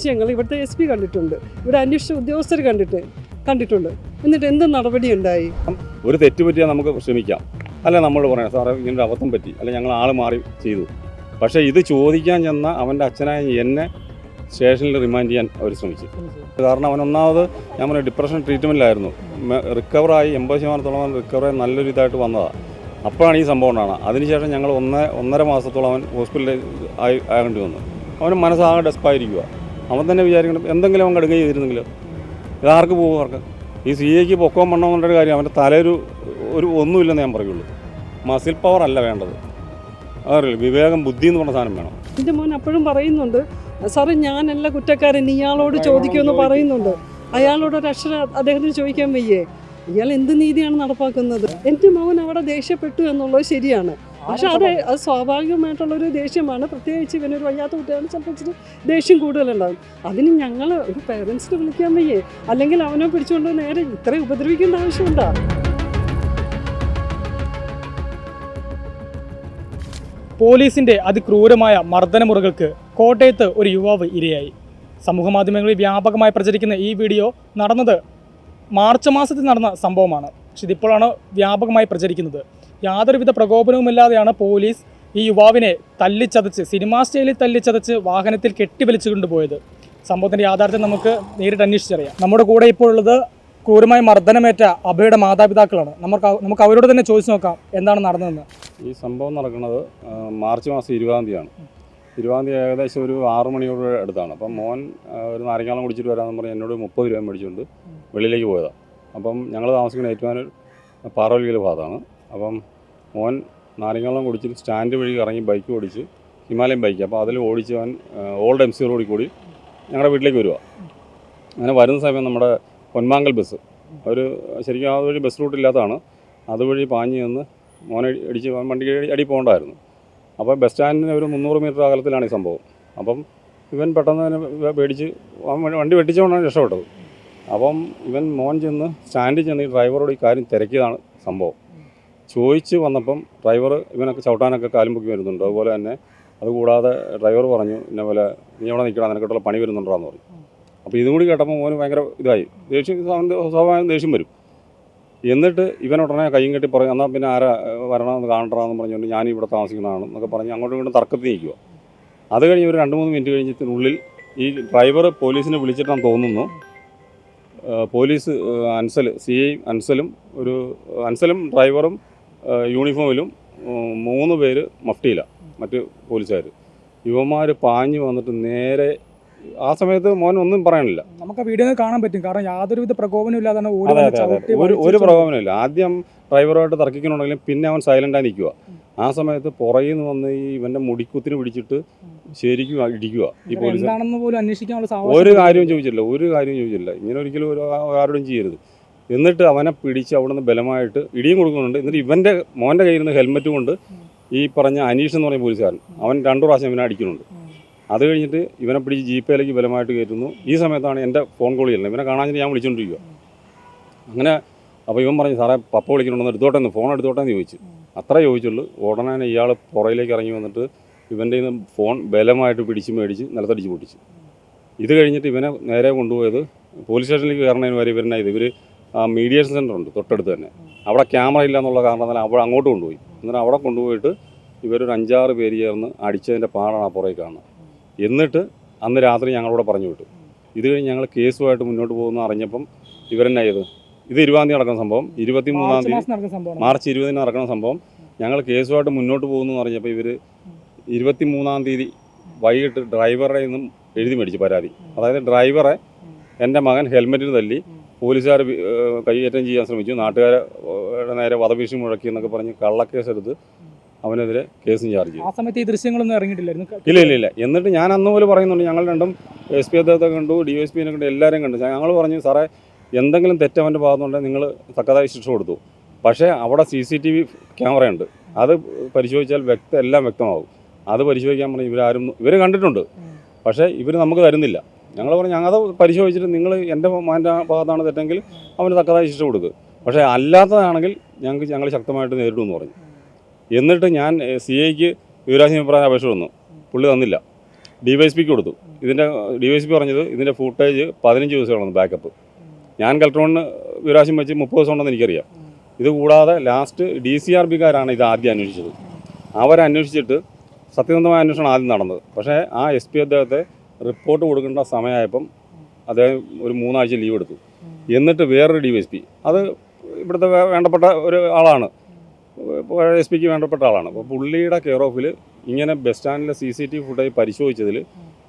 ദൃശ്യങ്ങൾ ഇവിടുത്തെ S P കണ്ടിട്ടുണ്ട്. ഇവിടെ അന്വേഷണ ഉദ്യോഗസ്ഥർ കണ്ടിട്ട് കണ്ടിട്ടുണ്ട്. എന്നിട്ട് എന്ത് നടപടി ഉണ്ടായി? ഒരു തെറ്റ് പറ്റിയാൽ നമുക്ക് ക്ഷമിക്കാം. അല്ല നമ്മൾ പറയാം സാറേ ഇങ്ങനൊരു അബദ്ധം പറ്റി. അല്ല ഞങ്ങൾ ആൾ മാറി ചെയ്തു. പക്ഷേ ഇത് ചോദിക്കാൻ ചെന്ന അവന്റെ അച്ഛനായ എന്നെ സ്റ്റേഷനിൽ റിമാൻഡ് ചെയ്യാൻ അവർ ശ്രമിച്ചു. കാരണം അവൻ ഒന്നാമത് ഞാൻ പറഞ്ഞ ഡിപ്രഷൻ ട്രീറ്റ്മെന്റിലായിരുന്നു റിക്കവറായി എൺപത് ശതമാനത്തോളം റിക്കവറായി നല്ലൊരു ഇതായിട്ട് വന്നതാണ് അപ്പോഴാണ് ഈ സംഭവം ഉണ്ടാകുന്നത് അതിനുശേഷം ഞങ്ങൾ ഒന്ന് ഒന്നര മാസത്തോളം അവൻ ഹോസ്പിറ്റലിൽ ആയി ആകേണ്ടി വന്നു. അവന് മനസ്സാകെ ഡെസ്പായിരിക്കുക അവൻ തന്നെ വിചാരിക്കണം എന്തെങ്കിലും അവൻ കടുകയും ചെയ്തിരുന്നെങ്കിലോ. ഇതാർക്ക് പോകും അവർക്ക്? ഈ സി എക്ക് പൊക്കോൻ പണമെന്നുള്ളൊരു കാര്യം അവന്റെ തലയൊരു ഒരു ഒന്നുമില്ലെന്ന് ഞാൻ പറയുള്ളൂ. മസിൽ പവർ അല്ല വേണ്ടത്. അതറിയില്ല? വിവേകം ബുദ്ധി എന്ന് പറഞ്ഞ സാധനം വേണം. എന്റെ മോൻ അപ്പോഴും പറയുന്നുണ്ട് സാറേ ഞാനല്ല കുറ്റക്കാരൻ ഇയാളോട് ചോദിക്കുമെന്ന് പറയുന്നുണ്ട്. അയാളോട് ഒരു അക്ഷരം അദ്ദേഹത്തിന് ചോദിക്കാൻ വയ്യേ. ഇയാൾ എന്ത് നീതിയാണ് നടപ്പാക്കുന്നത്? എന്റെ മോൻ അവിടെ ദേഷ്യപ്പെട്ടു എന്നുള്ളത് ശരിയാണ്. പക്ഷെ അത് അത് സ്വാഭാവികമായിട്ടുള്ളൊരു ദേഷ്യമാണ്. പ്രത്യേകിച്ച് ഇവനൊരു വയ്യാത്ത കുട്ടികളെ ഇച്ചിരി ദേഷ്യം കൂടുതലുണ്ടാകും അതിന് ഞങ്ങൾ ഒരു പേരൻസിനെ വിളിക്കാൻ വയ്യേ. അല്ലെങ്കിൽ അവനെ പിടിച്ചുകൊണ്ട് നേരെ ഇത്രയും ഉപദ്രവിക്കേണ്ട ആവശ്യമുണ്ടോ? പോലീസിന്റെ അതിക്രൂരമായ മർദ്ദനമുറകൾക്ക് കോട്ടയത്ത് ഒരു യുവാവ് ഇരയായി. സമൂഹമാധ്യമങ്ങളിൽ വ്യാപകമായി പ്രചരിക്കുന്ന ഈ വീഡിയോ നടന്നത് മാർച്ച് മാസത്തിൽ നടന്ന സംഭവമാണ്. പക്ഷെ ഇതിപ്പോഴാണ് വ്യാപകമായി പ്രചരിക്കുന്നത്. യാതൊരുവിധ പ്രകോപനവുമില്ലാതെയാണ് പോലീസ് ഈ യുവാവിനെ തല്ലിച്ചതച്ച് സിനിമാ സ്റ്റൈലിൽ തല്ലിച്ചതച്ച് വാഹനത്തിൽ കെട്ടിവലിച്ചു കൊണ്ടുപോയത് സംഭവത്തിന്റെ യാഥാർത്ഥ്യം നമുക്ക് നേരിട്ട് അന്വേഷിച്ചറിയാം. നമ്മുടെ കൂടെ ഇപ്പോൾ ഉള്ളത് ക്രൂരമായി മർദ്ദനമേറ്റ അഭയുടെ മാതാപിതാക്കളാണ്. നമുക്ക് നമുക്ക് അവരോട് തന്നെ ചോദിച്ചു നോക്കാം എന്താണ് നടന്നതെന്ന്. ഈ സംഭവം നടക്കുന്നത് മാർച്ച് മാസം ഇരുപതാം തീയതിയാണ്. ഇരുപതാം തീയതി ഏകദേശം ഒരു ആറ് മണിയോട് അടുത്താണ്. അപ്പം മോൻ ഒരു നാരങ്ങാളം കുടിച്ചിട്ട് വരാമെന്ന് പറഞ്ഞ് എന്നോട് മുപ്പത് രൂപ മേടിച്ചുകൊണ്ട് വെളിയിലേക്ക് പോയതാണ് അപ്പം ഞങ്ങൾ താമസിക്കുന്ന ഏറ്റുമാനൂർ പാറവലിക്കൽ ഭാഗത്താണ്. അപ്പം മോൻ നാരങ്ങാളം കുടിച്ചിട്ട് സ്റ്റാൻഡ് വഴി ഇറങ്ങി ബൈക്ക് ഓടിച്ച് ഹിമാലയൻ ബൈക്ക് അപ്പോൾ അതിൽ ഓടിച്ച് അവൻ ഓൾഡ് എം സി റോഡിൽ കൂടി ഞങ്ങളുടെ വീട്ടിലേക്ക് വരിക അങ്ങനെ വരുന്ന സമയം നമ്മുടെ പൊന്മാങ്കൽ ബസ് ഒരു ശരിക്കും ആ വഴി ബസ് റൂട്ട് ഇല്ലാത്തതാണ്. അതുവഴി പാഞ്ഞ് നിന്ന് മോനെ അടിച്ച് അവൻ വണ്ടി അടി പോകണ്ടായിരുന്നു. അപ്പോൾ ബസ് സ്റ്റാൻഡിന് ഒരു മുന്നൂറ് മീറ്റർ അകലത്തിലാണ് ഈ സംഭവം. അപ്പം ഇവൻ പെട്ടെന്ന് തന്നെ പേടിച്ച് വണ്ടി വെട്ടിച്ചുകൊണ്ടാണ് രക്ഷപ്പെട്ടത്. അപ്പം ഇവൻ മോൻ ചെന്ന് സ്റ്റാൻഡിൽ ചെന്ന് ഈ ഡ്രൈവറോട് ഈ കാര്യം തിരക്കിയതാണ് സംഭവം. ചോദിച്ച് വന്നപ്പം ഡ്രൈവർ ഇവനൊക്കെ ചവിട്ടാനൊക്കെ കാലും പൊക്കി വരുന്നുണ്ട്. അതുപോലെ തന്നെ അതുകൂടാതെ ഡ്രൈവർ പറഞ്ഞു ഇന്ന പോലെ നീ അവിടെ നിൽക്കണം നിനക്കിട്ടുള്ള പണി വരുന്നുണ്ടോ എന്ന് പറഞ്ഞു. അപ്പോൾ ഇതും കൂടി കേട്ടപ്പോൾ മോന് ഭയങ്കര ഇതായി. ദേഷ്യം സ്വാഭാവികം ദേഷ്യം വരും. എന്നിട്ട് ഇവൻ ഉടനെ കയ്യും കെട്ടി പറഞ്ഞു എന്നാൽ പിന്നെ ആരാ വരണം വരണമെന്ന് കാണണമെന്ന് പറഞ്ഞുകൊണ്ട് ഞാൻ ഇവിടെ താമസിക്കുന്നതാണ് എന്നൊക്കെ പറഞ്ഞ് അങ്ങോട്ടും ഇങ്ങോട്ടും തർക്കത്തിൽ നിൽക്കുക അത് കഴിഞ്ഞ് ഒരു രണ്ട് മൂന്ന് മിനിറ്റ് കഴിഞ്ഞതിനുള്ളിൽ ഈ ഡ്രൈവർ പോലീസിനെ വിളിച്ചിട്ടാണ് തോന്നുന്നു. പോലീസ് അൻസൽ സി ഐ അൻസലും ഒരു അൻസലും ഡ്രൈവറും യൂണിഫോമിലും മൂന്ന് പേര് മഫ്റ്റിയിലാണ് മറ്റ് പോലീസുകാർ യുവമാർ പാഞ്ഞു വന്നിട്ട് നേരെ ആ സമയത്ത് മോൻ ഒന്നും പറയാനില്ല. നമുക്ക് വീഡിയോ കാണാൻ പറ്റും. കാരണം യാതൊരുവിധ പ്രകോപനം ഇല്ലാതെ ഒരു ഒരു പ്രകോപനം പ്രകോപനമില്ല ആദ്യം ഡ്രൈവറുമായിട്ട് തർക്കിക്കണമെങ്കിലും പിന്നെ അവൻ സൈലന്റായി നിൽക്കുക ആ സമയത്ത് പുറകിൽ നിന്ന് വന്ന് ഈ ഇവന്റെ മുടിക്കുത്തിന് പിടിച്ചിട്ട് ശരിക്കും ഇടിക്കുക ഈ പോലീസ്. ഒരു കാര്യവും ചോദിച്ചില്ല ഒരു കാര്യവും ചോദിച്ചില്ല ഇങ്ങനെ ഒരിക്കലും ഒരു ആരോടും ചെയ്യരുത്. എന്നിട്ട് അവനെ പിടിച്ച് അവിടെ നിന്ന് ബലമായിട്ട് ഇടിയും കൊടുക്കുന്നുണ്ട്. എന്നിട്ട് ഇവന്റെ മോന്റെ കയ്യിൽ നിന്ന് ഹെൽമെറ്റ് കൊണ്ട് ഈ പറഞ്ഞ അനീഷ് എന്ന് പറഞ്ഞ പോലീസുകാരൻ അവൻ രണ്ടു പ്രാവശ്യം ഇവനെ അടിക്കുന്നുണ്ട്. അത് കഴിഞ്ഞിട്ട് ഇവനെ പിടിച്ച് ജീപ്പയിലേക്ക് ബലമായിട്ട് കയറ്റുന്നു. ഈ സമയത്താണ് എന്റെ ഫോൺ കോൾ ചെയ്യുന്നത്. ഇവനെ കാണാൻ ഞാൻ വിളിച്ചുകൊണ്ടിരിക്കുക അങ്ങനെ അപ്പോൾ ഇവൻ പറഞ്ഞു സാറേ പപ്പ വിളിക്കണമെന്ന് എടുത്തോട്ടെ എന്ന് ഫോൺ എടുത്തോട്ടെ എന്ന് ചോദിച്ചു. അത്ര ചോദിച്ചുള്ളൂ. ഉടനെ തന്നെ ഇയാൾ പുറയിലേക്ക് ഇറങ്ങി വന്നിട്ട് ഇവന്റെ നിന്ന് ഫോൺ ബലമായിട്ട് പിടിച്ച് മേടിച്ച് നിലത്തടിച്ച് പൊട്ടിച്ചു. ഇത് കഴിഞ്ഞിട്ട് ഇവനെ നേരെ കൊണ്ടുപോയത് പോലീസ് സ്റ്റേഷനിലേക്ക് കയറണതിന് വരെ ഇവരെന്നായത് ഇത് ഇവർ മീഡിയേഷൻ സെന്റർ ഉണ്ട് തൊട്ടടുത്ത് തന്നെ. അവിടെ ക്യാമറ ഇല്ല എന്നുള്ള കാരണത്താൽ അവിടെ അങ്ങോട്ട് കൊണ്ടുപോയി. എന്നിട്ട് അവിടെ കൊണ്ടുപോയിട്ട് ഇവരൊരു അഞ്ചാറ് പേര് ചേർന്ന് അടിച്ചതിന്റെ പാടാണ് പുറകെ കാണുന്നത്. എന്നിട്ട് അന്ന് രാത്രി ഞങ്ങളോട് പറഞ്ഞു വിട്ടു. ഇത് കഴിഞ്ഞ് ഞങ്ങൾ കേസുമായിട്ട് മുന്നോട്ട് പോകുന്ന അറിഞ്ഞപ്പം ഇവരെന്നെ ചെയ്തു ഇത് ഇരുപതാം തീയതി നടക്കുന്ന സംഭവം. ഇരുപത്തി മൂന്നാം തീയതി മാർച്ച് ഇരുപതിന് നടക്കുന്ന സംഭവം. ഞങ്ങൾ കേസുമായിട്ട് മുന്നോട്ട് പോകുന്നു എന്ന് പറഞ്ഞപ്പോൾ ഇവർ ഇരുപത്തി മൂന്നാം തീയതി വൈകിട്ട് ഡ്രൈവറുടെ നിന്നും എഴുതി മേടിച്ചു പരാതി. അതായത് ഡ്രൈവറെ എന്റെ മകൻ ഹെൽമെറ്റിന് തല്ലി പോലീസുകാർ കൈയേറ്റം ചെയ്യാൻ ശ്രമിച്ചു. നാട്ടുകാരെ നേരെ വധഭീഷണി മുഴക്കി എന്നൊക്കെ പറഞ്ഞ് കള്ളക്കേസെടുത്ത് അവനെതിരെ കേസും ചാർജ് ചെയ്തു. ആ സമയത്ത് ഈ ദൃശ്യങ്ങളൊന്നും ഇറങ്ങിയിട്ടില്ലായിരുന്നു. ഇല്ല ഇല്ല ഇല്ല. എന്നിട്ട് ഞാൻ അന്ന് പോലെ പറയുന്നുണ്ട്. ഞങ്ങൾ രണ്ടും എസ് പി അദ്ദേഹത്തെ കണ്ടു ഡി എസ് പിനെ കണ്ടു എല്ലാവരെയും കണ്ടു. ഞങ്ങൾ പറഞ്ഞു സാറേ എന്തെങ്കിലും തെറ്റവന്റെ ഭാഗത്തുണ്ടെങ്കിൽ നിങ്ങൾ തക്കതായ ശിക്ഷ കൊടുത്തു. പക്ഷേ അവിടെ സി സി ടി വി ക്യാമറയുണ്ട് അത് പരിശോധിച്ചാൽ വ്യക്ത എല്ലാം വ്യക്തമാകും. അത് പരിശോധിക്കാൻ പറഞ്ഞു ഇവരാരും ഇവർ കണ്ടിട്ടുണ്ട്. പക്ഷേ ഇവർ നമുക്ക് തരുന്നില്ല. ഞങ്ങൾ പറഞ്ഞു ഞങ്ങൾ അത് പരിശോധിച്ചിട്ട് നിങ്ങൾ എന്റെ മാന്റെ ഭാഗത്താണ് തെറ്റെങ്കിൽ അവന് തക്കതായ ശിക്ഷ കൊടുക്കുക പക്ഷേ അല്ലാത്തതാണെങ്കിൽ ഞങ്ങൾക്ക് ഞങ്ങൾ ശക്തമായിട്ട് നേരിടുമെന്ന് പറഞ്ഞു. എന്നിട്ട് ഞാൻ സി ഐക്ക് യുവരാജ് അഭിപ്രായം അപേക്ഷ വന്നു പുള്ളി തന്നില്ല. ഡി വൈ എസ് പിക്ക് കൊടുത്തു. ഇതിന്റെ ഡി വൈ എസ് പി പറഞ്ഞത് ഇതിന്റെ ഫുട്ടേജ് പതിനഞ്ച് ദിവസമാണ് ബാക്കപ്പ്. ഞാൻ കലക്ടറോണിന് വിരാശം വെച്ച് മുപ്പത് ദിവസം ഉണ്ടെന്ന് എനിക്കറിയാം. ഇത് കൂടാതെ ലാസ്റ്റ് ഡി സി ആർ ബിക്കാരാണ് ഇത് ആദ്യം അന്വേഷിച്ചത്. അവരന്വേഷിച്ചിട്ട് സത്യസന്ധമായ അന്വേഷണം ആദ്യം നടന്നത്. പക്ഷേ ആ എസ് പി അദ്ദേഹത്തെ റിപ്പോർട്ട് കൊടുക്കേണ്ട സമയമായപ്പം അദ്ദേഹം ഒരു മൂന്നാഴ്ച ലീവ് എടുത്തു. എന്നിട്ട് വേറൊരു ഡി വൈ എസ് പി അത് ഇവിടുത്തെ വേണ്ടപ്പെട്ട ഒരു ആളാണ്. എസ് പിക്ക് വേണ്ടപ്പെട്ട ആളാണ്. അപ്പോൾ പുള്ളിയുടെ കെയർ ഓഫിൽ ഇങ്ങനെ bus സ്റ്റാൻഡിലെ C C T V footage പരിശോധിച്ചതിൽ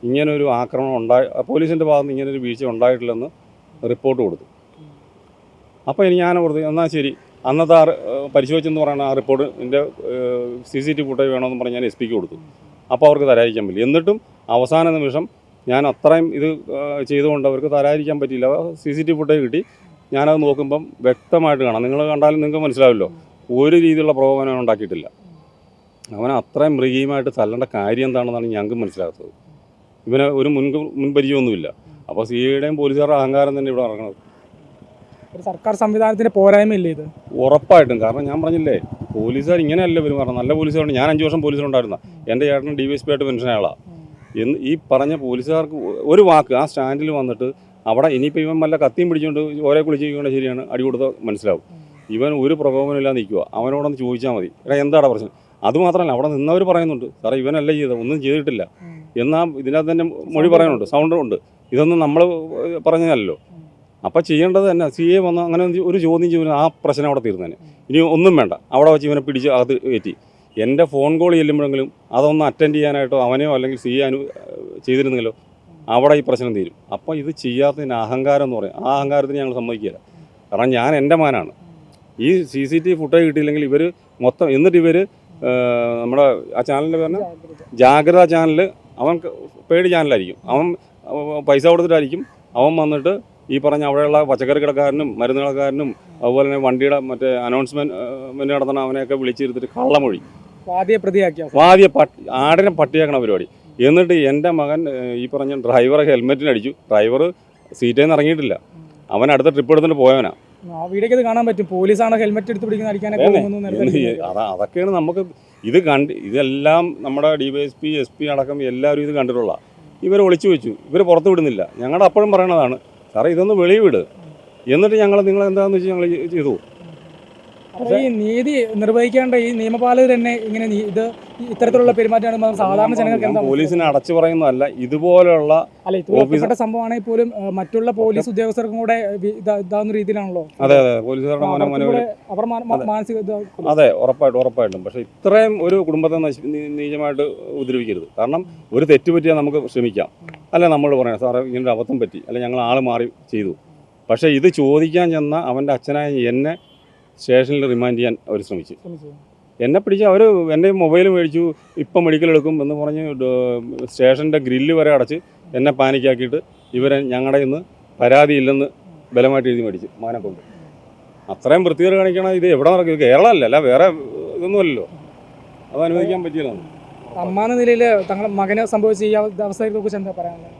ഇങ്ങനെ ഒരു ആക്രമണം ഉണ്ടായി പോലീസിന്റെ ഭാഗത്ത് നിന്ന് ഇങ്ങനെ ഒരു വീഴ്ച ഉണ്ടായിട്ടില്ലെന്ന് റിപ്പോർട്ട് കൊടുത്തു. അപ്പോൾ ഇനി ഞാൻ ഓർത്തു എന്നാൽ ശരി അന്നത്തെ ആ പരിശോധിച്ചെന്ന് പറയുന്ന ആ റിപ്പോർട്ടിന്റെ സി സി ടി ഫുട്ടേജ് വേണമെന്ന് പറഞ്ഞ് ഞാൻ എസ് പിക്ക് കൊടുത്തു. അപ്പോൾ അവർക്ക് തരാതിരിക്കാൻ പറ്റില്ല എന്നിട്ടും അവസാന നിമിഷം ഞാൻ അത്രയും ഇത് ചെയ്തുകൊണ്ട് അവർക്ക് തരാതിരിക്കാൻ പറ്റിയില്ല. സി സി ടി ഫുട്ടേജ് കിട്ടി. ഞാനത് നോക്കുമ്പം വ്യക്തമായിട്ട് കാണാം. നിങ്ങൾ കണ്ടാലും നിങ്ങൾക്ക് മനസ്സിലാവില്ലോ. ഒരു രീതിയിലുള്ള പ്രകോപനം ഉണ്ടാക്കിയിട്ടില്ല. അവനെ അത്രയും മൃഗീയമായിട്ട് തല്ലേണ്ട കാര്യം എന്താണെന്നാണ് ഞങ്ങൾക്ക് മനസ്സിലാകത്തത്. ഇവന് ഒരു മുൻ മുൻപരിചയമൊന്നുമില്ല. അപ്പോൾ സി ഐയുടെയും പോലീസുകാരുടെ അഹങ്കാരം തന്നെ ഇവിടെ ഇറങ്ങണത് ഒരു സർക്കാർ സംവിധാനത്തിന്റെ പോരായ്മയില്ലേ ഇത്? ഉറപ്പായിട്ടും. കാരണം ഞാൻ പറഞ്ഞില്ലേ പോലീസുകാർ ഇങ്ങനെയല്ല പെരുമാറണം നല്ല പോലീസുകാരുണ്ട്. ഞാൻ അഞ്ച് വർഷം പോലീസിലുണ്ടായിരുന്ന എന്റെ ചേട്ടൻ ഡി വൈ എസ് പി ആയിട്ട് പെൻഷൻ എന്ന് ഈ പറഞ്ഞ പോലീസുകാർക്ക് ഒരു വാക്ക് ആ സ്റ്റാൻഡിൽ വന്നിട്ട് അവിടെ ഇനിയിപ്പോൾ ഇവൻ വല്ല കത്തിയും പിടിച്ചുകൊണ്ട് ഓരോ കുളിച്ചിരിക്കേണ്ട ശരിയാണ് അടി കൊടുത്ത മനസ്സിലാവും. ഇവൻ ഒരു പ്രകോപനമില്ലാതെ നിൽക്കുക അവനോടൊന്ന് ചോദിച്ചാൽ മതി. എടാ എന്താണ് പ്രശ്നം? അതുമാത്രമല്ല അവിടെ നിന്നവർ പറയുന്നുണ്ട് സാറേ ഇവനല്ല ചെയ്തത് ഒന്നും ചെയ്തിട്ടില്ല. എന്നാൽ ഇതിനകത്ത് തന്നെ മൊഴി പറയാനുണ്ട് സൗണ്ടും ഉണ്ട്. ഇതൊന്നും നമ്മൾ പറഞ്ഞതല്ലോ അപ്പോൾ ചെയ്യേണ്ടത് തന്നെ സി എ വന്ന് അങ്ങനെ ഒരു ചോദ്യം ചെയ്യുന്ന ആ പ്രശ്നം അവിടെ തീർന്നേനെ. ഇനി ഒന്നും വേണ്ട. അവിടെ വെച്ച് ഇവനെ പിടിച്ച് അത് കയറ്റി. എന്റെ ഫോൺ കോൾ ചെല്ലുമ്പോഴെങ്കിലും അതൊന്ന് അറ്റൻഡ് ചെയ്യാനായിട്ടോ അവനെയോ അല്ലെങ്കിൽ സി അനു ചെയ്തിരുന്നെങ്കിലോ അവിടെ ഈ പ്രശ്നം തീരും. അപ്പോൾ ഇത് ചെയ്യാത്തതിന് അഹങ്കാരം എന്ന് പറയും. ആ അഹങ്കാരത്തിന് ഞങ്ങൾ സമ്മതിക്കില്ല കാരണം ഞാൻ എന്റെ മാനാണ്. ഈ സി സി ടി ഫുട്ടേജ് കിട്ടിയില്ലെങ്കിൽ ഇവർ മൊത്തം എന്നിട്ട് ഇവർ നമ്മുടെ ആ ചാനലിന്റെ പേരിന് ജാഗ്രത ചാനൽ അവൻ പേടി ചാനലായിരിക്കും. അവൻ പൈസ കൊടുത്തിട്ടായിരിക്കും. അവൻ വന്നിട്ട് ഈ പറഞ്ഞ അവിടെയുള്ള പച്ചക്കറി കടക്കാരനും മരുന്ന് കടക്കാരനും അതുപോലെ തന്നെ വണ്ടിയുടെ മറ്റേ അനൗൺസ്മെന്റ് നടത്തണ അവനെയൊക്കെ വിളിച്ചിരുത്തിട്ട് കള്ളമൊഴി. വാദിയെ പ്രതിയാക്കിയ? വാദ്യ പട്ടി ആടിനെ പട്ടിയാക്കണ പരിപാടി. എന്നിട്ട് എന്റെ മകൻ ഈ പറഞ്ഞ ഡ്രൈവറെ ഹെൽമെറ്റിന് അടിച്ചു. ഡ്രൈവർ സീറ്റിൽ നിന്ന് ഇറങ്ങിയിട്ടില്ല. അവൻ അടുത്ത ട്രിപ്പ് എടുത്തിട്ട് പോയവനാ. ഇത് കാണാൻ പറ്റും. പോലീസാണ് ഹെൽമെറ്റ് എടുത്ത് പിടിക്കുന്ന അടിക്കാനൊക്കെ അതാ അതൊക്കെയാണ് നമുക്ക് ഇത് കണ്ട് ഇതെല്ലാം നമ്മുടെ D Y S P S P അടക്കം എല്ലാവരും ഇത് കണ്ടിട്ടുള്ള ഇവർ ഒളിച്ചു വെച്ചു. ഇവർ പുറത്ത് വിടുന്നില്ല. ഞങ്ങളുടെ അപ്പോഴും പറയണതാണ് സാറേ ഇതൊന്ന് വെളിവിട്. എന്നിട്ട് ഞങ്ങൾ നിങ്ങൾ എന്താണെന്ന് വെച്ചാൽ ഞങ്ങൾ ചെയ്തു. ഈ നീതി നിർവഹിക്കേണ്ട ഈ നിയമപാലകർ തന്നെ ഇങ്ങനെ ഇത് ഇത്തരത്തിലുള്ള പെരുമാറ്റമാണ് സാധാരണ ജനങ്ങൾക്ക് പോലീസിനെ അടച്ചു പറയുന്നതല്ല ഇതുപോലെയുള്ള അല്ല ഇതുപോലെ സംഭവമാണെങ്കിൽ പോലും മറ്റുള്ള പോലീസ് ഉദ്യോഗസ്ഥർക്കും കൂടെ ഇതാകുന്ന രീതിയിലാണല്ലോ? അതെ അതെ പോലീസുകാരുടെ അവർ മാനസിക അതെ ഉറപ്പായിട്ടും ഉറപ്പായിട്ടും. പക്ഷേ ഇത്രയും ഒരു കുടുംബത്തെ നീചമായിട്ട് ഉപദ്രവിക്കരുത് കാരണം ഒരു തെറ്റ് പറ്റിയാൽ നമുക്ക് ശ്രമിക്കാം അല്ല നമ്മൾ പറയാം സാറേ ഇങ്ങനൊരു ഒരു അബദ്ധം പറ്റി. അല്ലെ ഞങ്ങൾ ആൾ മാറി ചെയ്തു. പക്ഷേ ഇത് ചോദിക്കാൻ ചെന്ന അവന്റെ അച്ഛനായ എന്നെ സ്റ്റേഷനിൽ റിമാൻഡ് ചെയ്യാൻ അവർ ശ്രമിച്ചു. എന്നെ പിടിച്ച് അവർ എന്റെ മൊബൈൽ മേടിച്ചു ഇപ്പം മെഡിക്കൽ എടുക്കും എന്ന് പറഞ്ഞ് സ്റ്റേഷന്റെ ഗ്രില്ല് വരെ അടച്ച് എന്നെ പാനിക്കാക്കിയിട്ട് ഇവരെ ഞങ്ങളുടെ ഇന്ന് പരാതിയില്ലെന്ന് ബലമായിട്ട് എഴുതി മേടിച്ചു മാനക്കൊണ്ട് അത്രയും വൃത്തികേട് കാണിക്കണം ഇത് എവിടെ നടക്കും? ഇത് കേരളമല്ല അല്ല വേറെ ഇതൊന്നുമല്ലല്ലോ അത് അനുവദിക്കാൻ പറ്റില്ല അമ്മ എന്ന നിലയിൽ തങ്ങളുടെ മകനെ സംഭവിച്ച ഈ അവസ്ഥയെക്കുറിച്ച് അവസ്ഥയെ കുറിച്ച് എന്താ പറയാനുള്ളത്?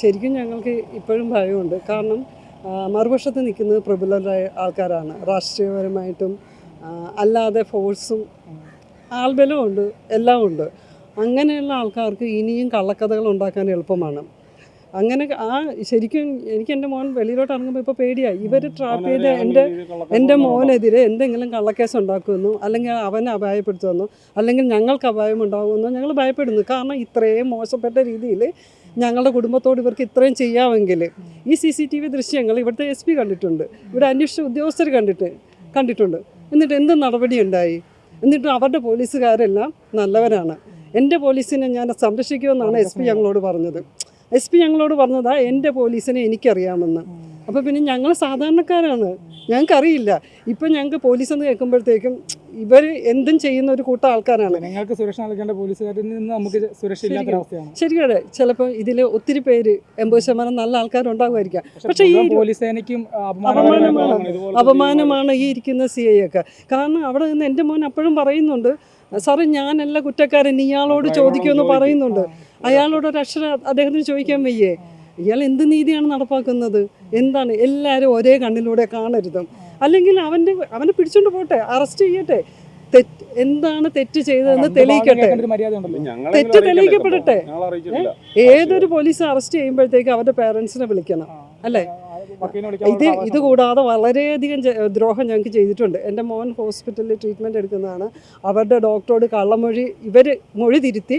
ശരിക്കും ഞങ്ങൾക്ക് ഇപ്പോഴും ഭയമുണ്ട്. കാരണം മറുപക്ഷത്ത് നിൽക്കുന്നത് പ്രബലരായ ആൾക്കാരാണ്. രാഷ്ട്രീയപരമായിട്ടും അല്ലാതെ ഫോഴ്സും ആൾബലവും ഉണ്ട് എല്ലാം ഉണ്ട്. അങ്ങനെയുള്ള ആൾക്കാർക്ക് ഇനിയും കള്ളക്കഥകൾ ഉണ്ടാക്കാൻ എളുപ്പമാണ്. അങ്ങനെ ആ ശരിക്കും എനിക്ക് എന്റെ മോൻ വെളിയിലോട്ട് ഇറങ്ങുമ്പോൾ ഇപ്പോൾ പേടിയായി. ഇവർ ട്രാപ്പ് ചെയ്ത് എന്റെ എന്റെ മോനെതിരെ എന്തെങ്കിലും കള്ളക്കേസ് ഉണ്ടാക്കുമെന്നോ അല്ലെങ്കിൽ അവനെ അപായപ്പെടുത്തുമെന്നോ അല്ലെങ്കിൽ ഞങ്ങൾക്ക് അപായം ഉണ്ടാകുമെന്നോ ഞങ്ങൾ ഭയപ്പെടുന്നു. കാരണം ഇത്രയും മോശപ്പെട്ട രീതിയിൽ ഞങ്ങളുടെ കുടുംബത്തോട് ഇവർക്ക് ഇത്രയും ചെയ്യാമെങ്കിൽ ഈ സി സി ടി വി ദൃശ്യങ്ങൾ ഇവിടുത്തെ എസ് പി കണ്ടിട്ടുണ്ട്. ഇവിടെ അന്വേഷിച്ച ഉദ്യോഗസ്ഥർ കണ്ടിട്ട് കണ്ടിട്ടുണ്ട്. എന്നിട്ട് എന്ത് നടപടി ഉണ്ടായി? എന്നിട്ട് അവരുടെ പോലീസുകാരെല്ലാം നല്ലവരാണ്. എന്റെ പോലീസിനെ ഞാൻ സംരക്ഷിക്കുമെന്നാണ് എസ് പി ഞങ്ങളോട് പറഞ്ഞത്. എസ് പി ഞങ്ങളോട് പറഞ്ഞതാ എന്റെ പോലീസിനെ എനിക്കറിയാമെന്ന്. അപ്പോൾ പിന്നെ ഞങ്ങൾ സാധാരണക്കാരാണ്. ഞങ്ങൾക്കറിയില്ല. ഇപ്പം ഞങ്ങൾക്ക് പോലീസ് എന്ന് കേൾക്കുമ്പോഴത്തേക്കും ഇവർ എന്തും ചെയ്യുന്ന ഒരു കൂട്ടം ആൾക്കാരാണ്. ഞങ്ങൾക്ക് സുരക്ഷ നൽകേണ്ട പോലീസുകാരിൽ നിന്ന് നമുക്ക് സുരക്ഷ ശരിയാണ്. ചിലപ്പോൾ ഇതിൽ ഒത്തിരി പേര് എൺപത് ശതമാനം നല്ല ആൾക്കാരുണ്ടാകുമായിരിക്കാം പക്ഷേ പക്ഷേ ഈ ഈ പോലീസ് സേനയ്ക്കും അപമാനമാണ്. അപമാനമാണ് ഈ ഇരിക്കുന്ന സി ഐ ഒക്കെ. കാരണം അവിടെ നിന്ന് എന്റെ മോൻ അപ്പോഴും പറയുന്നുണ്ട് സാറേ ഞാനല്ല കുറ്റക്കാരൻ ഇയാളോട് ചോദിക്കുമെന്ന് പറയുന്നുണ്ട്. അയാളോട് ഒരു അക്ഷരം അദ്ദേഹത്തിന് ചോദിക്കാൻ വയ്യേ. ഇയാൾ എന്ത് നീതിയാണ് നടപ്പാക്കുന്നത്? എന്താണ്? എല്ലാവരും ഒരേ കണ്ണിലൂടെ കാണരുത്. അല്ലെങ്കിൽ അവന്റെ അവനെ പിടിച്ചോണ്ട് പോട്ടെ അറസ്റ്റ് ചെയ്യട്ടെ. തെറ്റ് എന്താണ് തെറ്റ് ചെയ്തതെന്ന് തെളിയിക്കട്ടെ. തെറ്റ് തെളിയിക്കപ്പെടട്ടെ. ഏതൊരു പോലീസ് അറസ്റ്റ് ചെയ്യുമ്പോഴത്തേക്ക് അവരുടെ പേരൻസിനെ വിളിക്കണം. അല്ലേ? ഇത് ഇത് കൂടാതെ വളരെയധികം ദ്രോഹം ഞങ്ങൾക്ക് ചെയ്തിട്ടുണ്ട്. എന്റെ മോൻ ഹോസ്പിറ്റലിൽ ട്രീറ്റ്മെന്റ് എടുക്കുന്നതാണ്. അവരുടെ ഡോക്ടറോട് കള്ളമൊഴി ഇവർ മൊഴി തിരുത്തി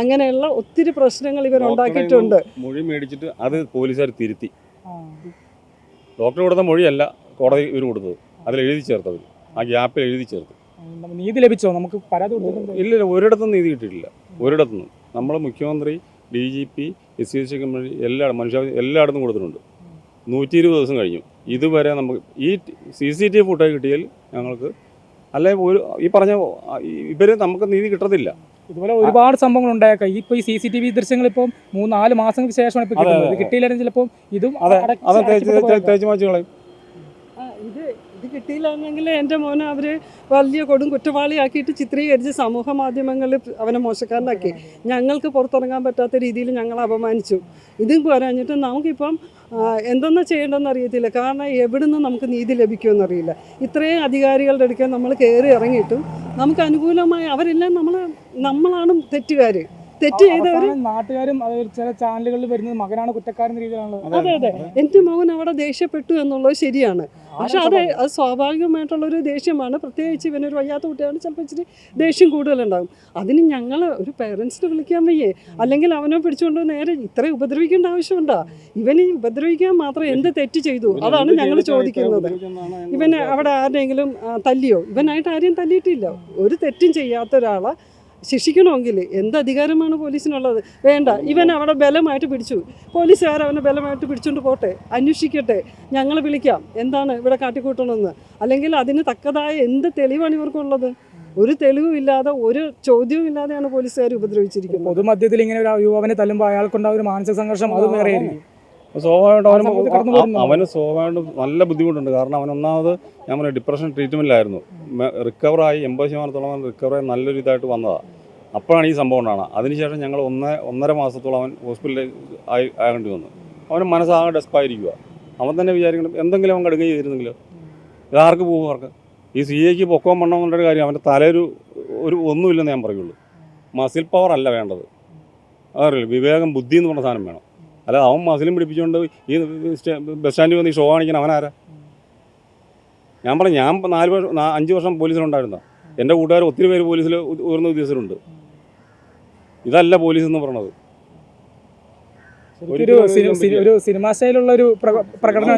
അങ്ങനെയുള്ള ഒത്തിരി പ്രശ്നങ്ങൾ ഇവർ ഉണ്ടാക്കിയിട്ടുണ്ട്. മൊഴി മേടിച്ചിട്ട് അത് പോലീസുകാർ തിരുത്തി. ഡോക്ടർ കൊടുത്ത മൊഴിയല്ല കോടതി ഇവർ കൊടുത്തത്. അതിൽ എഴുതി ചേർത്തത് ആ ഗ്യാപ്പിൽ എഴുതി ചേർത്ത്. നീതി ലഭിച്ചോ? നമുക്ക് പരാതി കൊടുത്തിട്ടുണ്ട്. ഇല്ലില്ല ഒരിടത്തും നീതി കിട്ടിയിട്ടില്ല. ഒരിടത്തുനിന്നും നമ്മൾ മുഖ്യമന്ത്രി D G P S C S company എല്ലാ മനുഷ്യ എല്ലായിടത്തും കൊടുത്തിട്ടുണ്ട്. നൂറ്റി ഇരുപത് ദിവസം കഴിഞ്ഞു. ഇതുവരെ നമുക്ക് ഈ C C T V footage കിട്ടിയാൽ ഞങ്ങൾക്ക് അല്ലെ ഒരു ഈ പറഞ്ഞ ഇവർ നമുക്ക് നീതി കിട്ടത്തില്ല. ഇതുപോലെ ഒരുപാട് സംഭവങ്ങൾ ഉണ്ടായേക്കാം ഇപ്പൊ ഈ സി സി ടി വി ദൃശ്യങ്ങൾ ഇപ്പം മൂന്ന് നാല് മാസങ്ങൾക്ക് ശേഷമാണ് ഇപ്പൊ കിട്ടുന്നത്. ഇത് കിട്ടിയില്ലെങ്കിൽ ചിലപ്പോൾ ഇതും അതെ അടച്ച് അത് തേച്ച് അടച്ചിട്ട് തേച്ച് തേച്ച് മാച്ച് കളയും. ആ, ഇത് ഇത് കിട്ടിയില്ലെങ്കിൽ എന്റെ മോനെ അവർ വലിയ കൊടും കുറ്റവാളിയാക്കിയിട്ട് ചിത്രീകരിച്ച് സമൂഹ മാധ്യമങ്ങളിൽ അവനെ മോശക്കാരനാക്കി. ഞങ്ങൾക്ക് പുറത്തിറങ്ങാൻ പറ്റാത്ത രീതിയിൽ ഞങ്ങൾ അപമാനിച്ചു. ഇതും പറഞ്ഞിട്ട് നമുക്കിപ്പം എന്തെന്നാ ചെയ്യേണ്ടതെന്ന് അറിയത്തില്ല. കാരണം എവിടെ നിന്ന് നമുക്ക് നീതി ലഭിക്കുമെന്നറിയില്ല ഇത്രയും അധികാരികളുടെ അടുക്കൽ നമ്മൾ കയറി ഇറങ്ങിയിട്ടും നമുക്ക് അനുകൂലമായി അവരെല്ലാം നമ്മൾ നമ്മളാണ് തെറ്റുകാർ തെറ്റ് ചെയ്തവർ നാട്ടുകാരും അത് ചില ചാനലുകളിൽ വരുന്നത് മകനാണ് കുറ്റക്കാരൻ രീതിയിലാണ് അതെ അതെ. എന്റെ മകൻ അവിടെ ദേഷ്യപ്പെട്ടു എന്നുള്ളത് ശരിയാണ്. പക്ഷെ അത് അത് സ്വാഭാവികമായിട്ടുള്ളൊരു ദേഷ്യമാണ്. പ്രത്യേകിച്ച് ഇവനൊരു വയ്യാത്ത കുട്ടിയാണ് ചിലപ്പോൾ ഇച്ചിരി ദേഷ്യം കൂടുതലുണ്ടാകും. അതിന് ഞങ്ങൾ ഒരു പേരൻസിനെ വിളിക്കാൻ വയ്യേ. അല്ലെങ്കിൽ അവനെ പിടിച്ചുകൊണ്ട് നേരെ ഇത്രയും ഉപദ്രവിക്കേണ്ട ആവശ്യമുണ്ടോ? ഇവനെ ഉപദ്രവിക്കാൻ മാത്രം എന്ത് തെറ്റ് ചെയ്തു? അതാണ് ഞങ്ങൾ ചോദിക്കുന്നത്. ഇവനെ അവിടെ ആരുടെയെങ്കിലും തല്ലിയോ? ഇവനായിട്ട് ആരെയും തല്ലിയിട്ടില്ല. ഒരു തെറ്റും ചെയ്യാത്ത ഒരാളെ ശിക്ഷിക്കണമെങ്കിൽ എന്ത് അധികാരമാണ് പോലീസിനുള്ളത്? വേണ്ട. ഇവൻ അവിടെ ബലമായിട്ട് പിടിച്ചു. പോലീസുകാർ അവനെ ബലമായിട്ട് പിടിച്ചുകൊണ്ട് പോട്ടെ. അന്വേഷിക്കട്ടെ. ഞങ്ങൾ വിളിക്കാം. എന്താണ് ഇവിടെ കാട്ടിക്കൂട്ടണമെന്ന് അല്ലെങ്കിൽ അതിന് തക്കതായ എന്ത് തെളിവാണ് ഇവർക്കുള്ളത്? ഒരു തെളിവും ഇല്ലാതെ ഒരു ചോദ്യവും ഇല്ലാതെയാണ് പോലീസുകാർ ഉപദ്രവിച്ചിരിക്കുന്നത്. പൊതുമധ്യത്തിൽ ഇങ്ങനെ ഒരു യുവാവിനെ തല്ലുമ്പോൾ അയാൾക്കുണ്ടായ ഒരു മാനസിക സംഘർഷം അത് സ്വാഭാവികമായിട്ടും അവന് സ്വാഭാവികമായിട്ട് അവന് നല്ല ബുദ്ധിമുട്ടുണ്ട്. കാരണം അവൻ ഒന്നാമത് ഞാൻ പറഞ്ഞ ഡിപ്രഷൻ ട്രീറ്റ്മെന്റിലായിരുന്നു റിക്കവറായി എൺപത് ശതമാനത്തോളം അവൻ റിക്കവറായി നല്ലൊരു ഇതായിട്ട് വന്നതാണ് അപ്പോഴാണ് ഈ സംഭവം ഉണ്ടാകുന്നത് അതിനുശേഷം ഞങ്ങൾ ഒന്ന് ഒന്നര മാസത്തോളം അവൻ ഹോസ്പിറ്റലിൽ ആയി ആകേണ്ടി വന്നു. അവന് മനസ്സാകെ ഡെസ്പായിരിക്കുക അവൻ തന്നെ വിചാരിക്കണം എന്തെങ്കിലും അവൻ കടുങ്ങി ചെയ്തിരുന്നെങ്കിലോ? ഇതാർക്ക് പോകും അവർക്ക്? ഈ സി എക്ക് പൊക്കവും എന്നുള്ളൊരു കാര്യം അവന്റെ തലയൊരു ഒരു ഒന്നുമില്ലെന്ന് ഞാൻ പറയുള്ളൂ. മസിൽ പവർ അല്ല വേണ്ടത്. അതറിയില്ല? വിവേകം ബുദ്ധി എന്ന് പറഞ്ഞ സാധനം വേണം. അല്ല അവൻ മസിലും പിടിപ്പിച്ചുകൊണ്ട് ഈ ബസ് സ്റ്റാൻഡിൽ വന്ന് ഈ ഷോ കാണിക്കണം അവനാരാ ഞാൻ പറഞ്ഞു ഞാൻ നാല് വർഷം അഞ്ച് വർഷം പോലീസിലുണ്ടായിരുന്ന? എന്റെ കൂട്ടുകാർ ഒത്തിരി പേര് പോലീസിൽ ഉയർന്ന ഉദ്യോഗസ്ഥരുണ്ട്. ഇതല്ല പോലീസ് എന്ന് ശരിക്കും ഒരു സിനി- സിനി- ഒരു സിനിമാ സ്റ്റൈലുള്ള ഒരു പ്രകടനം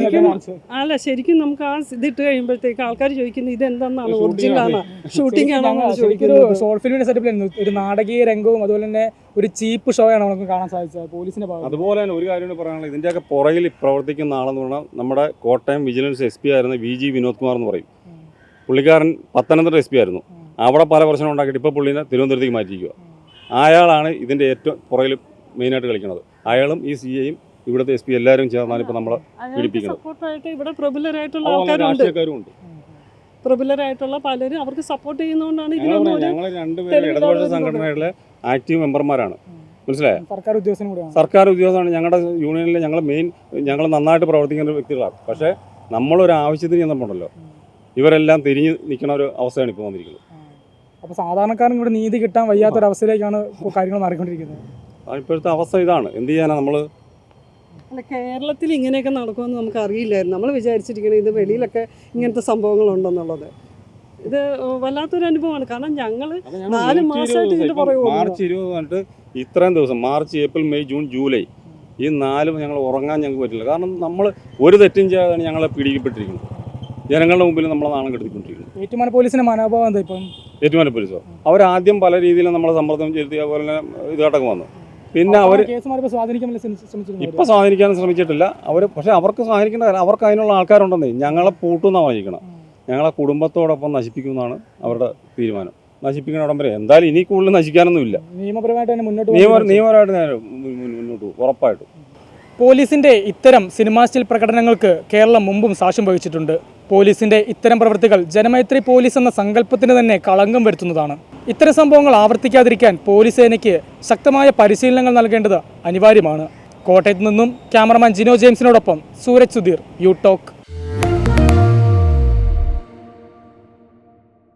അല്ല ശരിക്കും നമുക്ക് ആ ഇതിട്ട് കഴിയുമ്പോഴത്തേക്ക് ആൾക്കാർ ചോദിക്കുന്നത് ഇത് എന്താണെന്നാണ് ഒറിജിനൽ ആണ്. ഷൂട്ടിംഗ് ആണോ ചോദിക്കുന്നത്? ഷോർട്ട് ഫിലിമിന്റെ സെറ്റപ്പിലായിരുന്നു ഒരു നാടകീയ രംഗവും അതുപോലെ തന്നെ ഒരു ചീപ്പ് ഷോ ആണ് നമുക്ക് കാണാൻ സാധിച്ചത് പോലീസിന്റെ ഭാഗം അതുപോലെ തന്നെ ഒരു കാര്യം കൂടി പറയാനുള്ളത് ഒക്കെ പുറകിൽ പ്രവർത്തിക്കുന്ന ആളെന്ന് പറഞ്ഞാൽ നമ്മുടെ കോട്ടയം വിജിലൻസ് എസ് പി ആയിരുന്ന വി ജി വിനോദ് കുമാർ എന്ന് പറയും. പുള്ളിക്കാരൻ പത്തനംതിട്ട എസ് പി ആയിരുന്നു. അവിടെ പല പ്രശ്നം ഉണ്ടാക്കിയിട്ട് ഇപ്പോൾ പുള്ളിനെ തിരുവനന്തപുരത്തേക്ക് മാറ്റിയിരിക്കുക അയാളാണ് ഇതിന്റെ ഏറ്റവും പുറകിൽ മെയിനായിട്ട് കളിക്കുന്നത്. അയാളും ഈ സി എയും ഇവിടുത്തെ എസ് പി എല്ലാവരും ചേർന്നാണ് ഇപ്പോൾ നമ്മളെ പിടിപ്പിക്കണം. സപ്പോർട്ടായിട്ട് ഇവിടെ പ്രബലരായിട്ടുള്ള ആൾക്കാരുണ്ട്. രാഷ്ട്രീയക്കാരും ഉണ്ട് പ്രബലരായിട്ടുള്ള പലരും അവർക്ക് സപ്പോർട്ട് ചെയ്യുന്നതുകൊണ്ടാണ് ഞങ്ങൾ രണ്ടുപേരും ഇടതുപക്ഷ. സംഘടനയിലെ ആക്റ്റീവ് മെമ്പർമാരാണ് മനസ്സിലായോ? സർക്കാർ ഉദ്യോഗസ്ഥനും കൂടെയാണ്. സർക്കാർ ഉദ്യോഗസ്ഥരാണ് ഞങ്ങളുടെ യൂണിയനിലെ ഞങ്ങൾ മെയിൻ ഞങ്ങൾ നന്നായിട്ട് പ്രവർത്തിക്കുന്ന വ്യക്തികളാണ്. പക്ഷേ നമ്മളൊരു ആവശ്യത്തിന് ചെന്നപ്പോണ്ടല്ലോ. ഇവരെല്ലാം തിരിഞ്ഞ് നിൽക്കുന്ന ഒരു അവസ്ഥയാണ് ഇപ്പോൾ വന്നിരിക്കുന്നത്. അപ്പോൾ സാധാരണക്കാരൻ ഇവിടെ നീതി കിട്ടാൻ വയ്യാത്തൊരവസ്ഥയിലേക്കാണ് കാര്യങ്ങൾ മാറിക്കൊണ്ടിരിക്കുന്നത്. ഇപ്പോഴത്തെ അവസ്ഥ ഇതാണ്. എന്ത് ചെയ്യാനാണ് നമ്മൾ അല്ല കേരളത്തിൽ ഇങ്ങനെയൊക്കെ നടക്കുമെന്ന് നമുക്ക് അറിയില്ലായിരുന്നു നമ്മൾ വിചാരിച്ചിരിക്കണം ഇത് വെളിയിലൊക്കെ ഇങ്ങനത്തെ സംഭവങ്ങളുണ്ടെന്നുള്ളത്. ഇത് വല്ലാത്തൊരു അനുഭവമാണ്. കാരണം ഞങ്ങൾ നാല് മാസമായിട്ട് ഇതിന്റെ പുറകെ ഓടുന്നു. മാർച്ച് ഇരുപത് പറഞ്ഞിട്ട് ഇത്രയും ദിവസം March April May June July ഈ നാലും ഞങ്ങൾ ഉറങ്ങാൻ ഞങ്ങൾക്ക് പറ്റില്ല. കാരണം നമ്മൾ ഒരു തെറ്റും ചെയ്യാതാണ് ഞങ്ങളെ പീഡിക്കപ്പെട്ടിരിക്കുന്നത്. ജനങ്ങളുടെ മുമ്പിൽ നമ്മളെ നാണം കെടുത്തിക്കൊണ്ടിരിക്കുന്നത് ഏറ്റുമാന പോലീസിന്റെ മനോഭാവം എന്താ ഇപ്പം? ഏറ്റുമാന പോലീസോ? അവരാദ്യം പല രീതിയിലും നമ്മളെ സമ്മർദ്ദം ചെലുത്തി അതുപോലെ തന്നെ ഇതായിട്ടൊക്കെ വന്നു പിന്നെ അവർ മാറിയപ്പോൾ സ്വാധീനിക്കാൻ ശ്രമിച്ചിട്ടില്ല. അവർ പക്ഷേ അവർക്ക് സ്വാധീനിക്കേണ്ട അവർക്ക് അതിനുള്ള ആൾക്കാരുണ്ടെന്നേ. ഞങ്ങളെ പൂട്ടുമെന്നാണ് വായിക്കണം ഞങ്ങളെ കുടുംബത്തോടൊപ്പം നശിപ്പിക്കുമെന്നാണ് അവരുടെ തീരുമാനം. നശിപ്പിക്കുന്ന ഉടമ്പരെ വരെ എന്തായാലും ഇനി കൂടുതൽ നശിക്കാനൊന്നുമില്ല നിയമപരമായിട്ട് മുന്നോട്ട് നിയമ നിയമപരമായിട്ട് മുന്നോട്ട് പോകും. ഉറപ്പായിട്ടും. പോലീസിന്റെ ഇത്തരം സിനിമാ സ്റ്റിൽ പ്രകടനങ്ങൾക്ക് കേരളം മുമ്പും സാക്ഷ്യം വഹിച്ചിട്ടുണ്ട്. പോലീസിന്റെ ഇത്തരം പ്രവൃത്തികൾ ജനമൈത്രി പോലീസ് എന്ന സങ്കല്പത്തിന് തന്നെ കളങ്കം വരുത്തുന്നതാണ്. ഇത്തരം സംഭവങ്ങൾ ആവർത്തിക്കാതിരിക്കാൻ പോലീസ് സേനയ്ക്ക് ശക്തമായ പരിശീലനങ്ങൾ നൽകേണ്ടത് അനിവാര്യമാണ്. കോട്ടയത്ത് നിന്നും ക്യാമറമാൻ ജിനോ ജെയിംസിനോടൊപ്പം സൂരജ് സുധീർ യു ടോക്ക്.